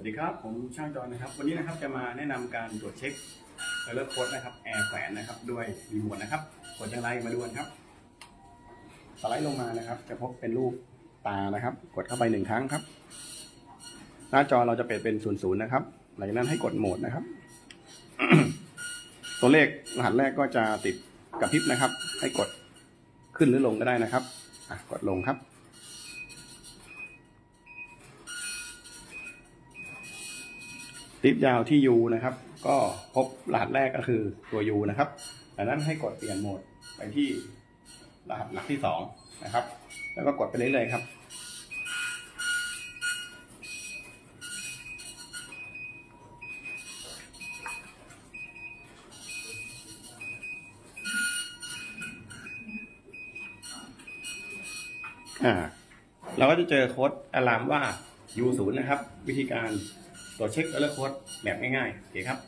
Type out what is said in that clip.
สวัสดีครับ ผมช่างจอนนะครับ วันนี้นะครับจะมาแนะนำการตรวจเช็คเลิกโค้ดนะครับแอร์แขวนนะครับด้วยรีโมทนะครับกดอย่างไรมาดูกันครับสไลด์ลงมานะครับ จะพบเป็นรูปตานะครับ กดเข้าไปหนึ่งครั้งครับ หน้าจอเราจะเปลี่ยนเป็นศูนย์ศูนย์นะครับ หลังจากนั้นให้กดโหมดนะครับ ตัวเลขรหัสแรกก็จะติดกับพริบนะครับ ให้กดขึ้นหรือลงก็ได้นะครับอะกดลงครับ ติปยาวที่ U นะครับ ก็พบรหัสแรกก็คือตัว U นะครับดังนั้นให้กดเปลี่ยนโหมดไปที่รหัสหลักที่สองนะครับ แล้วก็กดไปเรื่อยๆครับ อ่า เราก็จะเจอโค้ดอะลามว่า U0 นะครับ วิธีการตรวจเช็คแล้วโค้ดแบบง่ายๆโอเคครับ